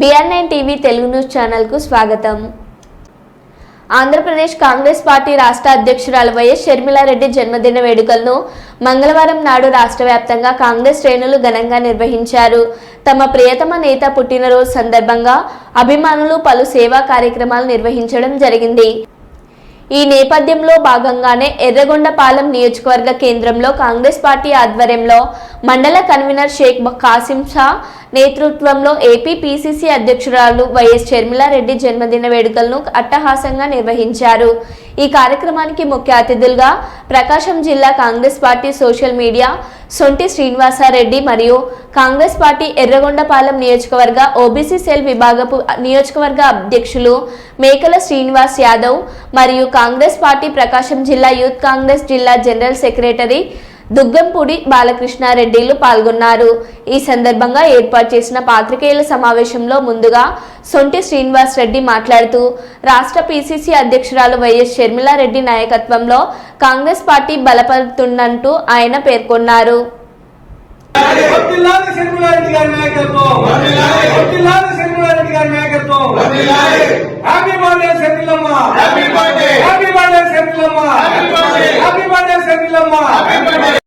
BR nine TV Telugu news ఛానల్కు స్వాగతం. Andhra Pradesh Congress party రాష్ట్ర అధ్యక్షురాలు వైఎస్ షర్మిలారెడ్డి జన్మదిన వేడుకలను మంగళవారం నాడు రాష్ట్ర వ్యాప్తంగా కాంగ్రెస్ శ్రేణులు ఘనంగా నిర్వహించారు. తమ ప్రియతమ నేత పుట్టినరోజు సందర్భంగా అభిమానులు పలు సేవా కార్యక్రమాలు నిర్వహించడం జరిగింది. ఈ నేపథ్యంలో భాగంగానే ఎర్రగొండపాలెం నియోజకవర్గ కేంద్రంలో కాంగ్రెస్ పార్టీ ఆధ్వర్యంలో మండల కన్వీనర్ షేక్ కాసిం షా నేతృత్వంలో ఏపీ పీసీసీ అధ్యక్షురాలు వైఎస్ షర్మిలారెడ్డి జన్మదిన వేడుకలను అట్టహాసంగా నిర్వహించారు. ఈ కార్యక్రమానికి ముఖ్య అతిథులుగా ప్రకాశం జిల్లా Congress party social media Sonti Srinivasa Reddy మరియు కాంగ్రెస్ పార్టీ ఎర్రగొండపాలెం నియోజకవర్గ ఓబీసీ సెల్ విభాగపు నియోజకవర్గ అధ్యక్షులు మేకల శ్రీనివాస్ యాదవ్ మరియు కాంగ్రెస్ పార్టీ ప్రకాశం జిల్లా యూత్ కాంగ్రెస్ జిల్లా జనరల్ సెక్రటరీ దుగ్గంపూడి బాలకృష్ణారెడ్డిలు పాల్గొన్నారు. ఈ సందర్భంగా ఏర్పాటు చేసిన పాత్రికేయుల సమావేశంలో ముందుగా సొంటి శ్రీనివాస్ రెడ్డి మాట్లాడుతూ రాష్ట్ర పీసీసీ అధ్యక్షురాలు వైఎస్ షర్మిలారెడ్డి నాయకత్వంలో కాంగ్రెస్ పార్టీ బలపడుతుందంటూ ఆయన పేర్కొన్నారు. Happy birthday happy birthday